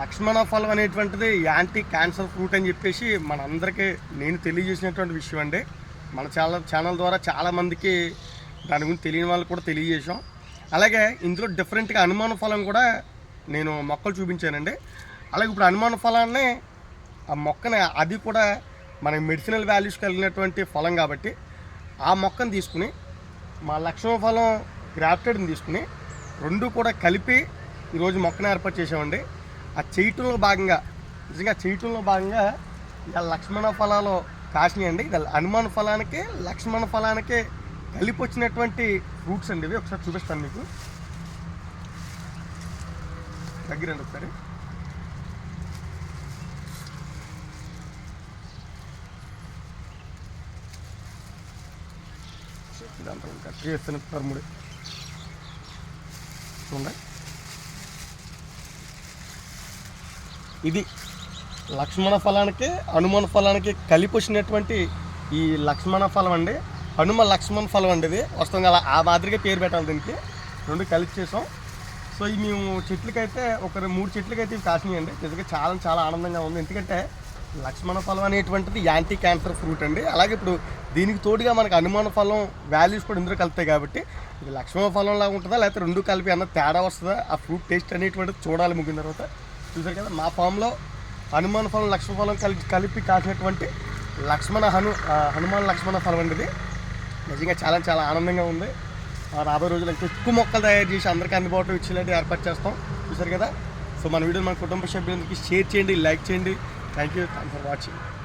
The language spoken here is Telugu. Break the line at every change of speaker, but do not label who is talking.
లక్ష్మణ ఫలం అనేటువంటిది యాంటీ క్యాన్సర్ ఫ్రూట్ అని చెప్పేసి మనందరికీ నేను తెలియజేసినటువంటి విషయం అండి. మన ఛానల్ ఛానల్ ద్వారా చాలామందికి దాని గురించి తెలియని వాళ్ళు కూడా తెలియజేసాం అలాగే ఇందులో డిఫరెంట్గా అనుమాన ఫలం కూడా నేను మొక్కలు చూపించానండి. అలాగే ఇప్పుడు అనుమాన ఫలాన్ని ఆ మొక్కని అది కూడా మన మెడిసినల్ వాల్యూస్ కలిగినటువంటి ఫలం కాబట్టి ఆ మొక్కను తీసుకుని మా లక్ష్మణ ఫలం గ్రాఫ్టెడ్ని తీసుకుని రెండు కూడా కలిపి ఈరోజు మొక్కను ఏర్పాటు చేసామండి ఆ చేయటంలో భాగంగా నిజంగా చేయటంలో భాగంగా ఇలా లక్ష్మణ ఫలాలు కాసినాయండి. ఇది హనుమాన్ ఫలానికి లక్ష్మణ ఫలానికి కలిపి వచ్చినటువంటి ఫ్రూట్స్ అండి ఇవి. ఒకసారి చూపిస్తాను మీకు. దగ్గరండి ఒకసారి. ఇదంతా కట్ తరుముడు. చూడండి. ఇది లక్ష్మణ ఫలానికి హనుమాన్ ఫలానికి కలిపి వచ్చినటువంటి ఈ లక్ష్మణ ఫలం అండి. హనుమ లక్ష్మణ ఫలం అండి ఇది. వస్తుంది అలా ఆ మాదిరిగా పేరు పెట్టాలి దీనికి. రెండు కలిపి చేసాం. సో ఈ మేము చెట్లకైతే ఒక మూడు చెట్లకైతే ఇవి కాసినాయండి నిజంగా చాలా చాలా ఆనందంగా ఉంది. ఎందుకంటే లక్ష్మణ ఫలం అనేటువంటిది యాంటీ క్యాన్సర్ ఫ్రూట్ అండి. అలాగే ఇప్పుడు దీనికి తోడుగా మనకి అనుమాన ఫలం వాల్యూస్ కూడా ఇందులో కలుతాయి కాబట్టి ఇది లక్ష్మణ ఫలం లాగా ఉంటుందా లేకపోతే రెండు కలిపి అన్న తేడా వస్తుందా? ఆ ఫ్రూట్ టేస్ట్ అనేటువంటిది చూడాలి ముగిన తర్వాత. చూసారు కదా మా ఫామ్లో హనుమాన్ ఫలం లక్ష్మణ ఫలం కలిపి కలిపి కాసినటువంటి లక్ష్మణ హను హనుమాన్ లక్ష్మణ ఫలం అండి ఇది. నిజంగా చాలా చాలా ఆనందంగా ఉంది. రాబోయే రోజుల్లో ఎక్కువ మొక్కలు తయారు చేసి అందరికీ అందుబాటులో ఇచ్చేలాంటి ఏర్పాటు చేస్తాం. చూసారు కదా? సో మన వీడియో మన కుటుంబ సభ్యులందరికీ షేర్ చేయండి లైక్ చేయండి. Thank you thank for watching